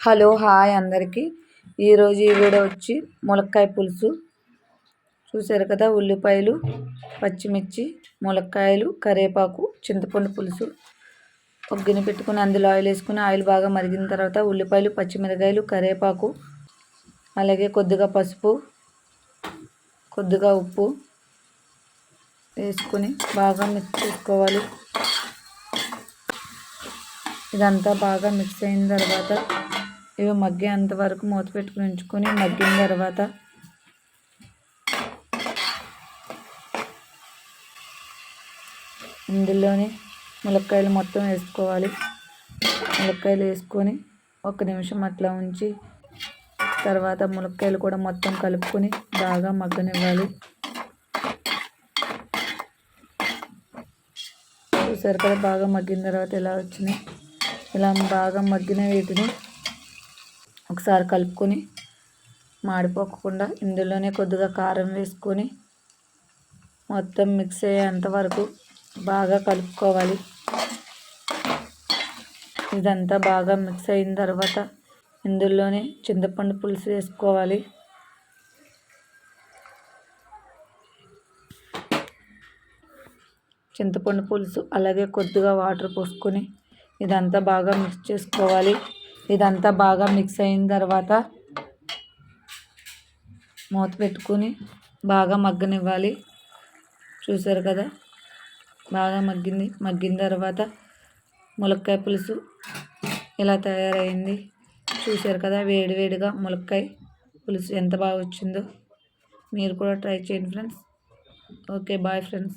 Hello hi అందరికీ. ఈరోజు ఈ వీడియో వచ్చి ములక్కాయ పులుసు. చూసారు కదా ఉల్లిపాయలు పచ్చిమిర్చి ములక్కాయలు కరివేపాకు చింతపండు పులుసు. ఒక గిన్నె పెట్టుకుని అందులో ఆయిల్ వేసుకుని ఆయిల్ బాగా మరిగిన తర్వాత ఉల్లిపాయలు పచ్చిమిరకాయలు కరివేపాకు అలాగే కొద్దిగా పసుపు కొద్దిగా ఉప్పు వేసుకొని బాగా మిక్స్ చేసుకోవాలి. ఇదంతా బాగా మిక్స్ అయిన తర్వాత ఇవి మగ్గేంత వరకు మూత పెట్టుకుని ఉంచుకొని మగ్గిన తర్వాత ఇందులోనే ములక్కాయలు మొత్తం వేసుకోవాలి. ములక్కాయలు వేసుకొని ఒక నిమిషం అట్లా ఉంచి తర్వాత ములక్కాయలు కూడా మొత్తం కలుపుకొని బాగా మగ్గనివ్వాలి. చూసారు కదా బాగా మగ్గిన తర్వాత ఎలా వచ్చినాయి? ఇలా బాగా మగ్గిన వీటిని ఒకసారి కలుపుకొని మాడిపోకుండా ఇందులోనే కొద్దిగా కారం వేసుకొని మొత్తం మిక్స్ అయ్యేంత వరకు బాగా కలుపుకోవాలి. ఇదంతా బాగా మిక్స్ అయిన తర్వాత ఇందులోనే చింతపండు పులుసు వేసుకోవాలి. చింతపండు పులుసు అలాగే కొద్దిగా వాటర్ పోసుకొని ఇదంతా బాగా మిక్స్ చేసుకోవాలి. ఇదంతా బాగా మిక్స్ అయిన తర్వాత మూత పెట్టుకుని బాగా మగ్గనివ్వాలి. చూసారు కదా? బాగా మగ్గింది. మగ్గిన తర్వాత ములక్కాయ పులుసు ఇలా తయారైంది? చూసారు కదా? వేడి వేడిగా ములక్కాయ పులుసు ఎంత బాగా వచ్చిందో. మీరు కూడా ట్రై చేయండి ఫ్రెండ్స్. Okay bye friends.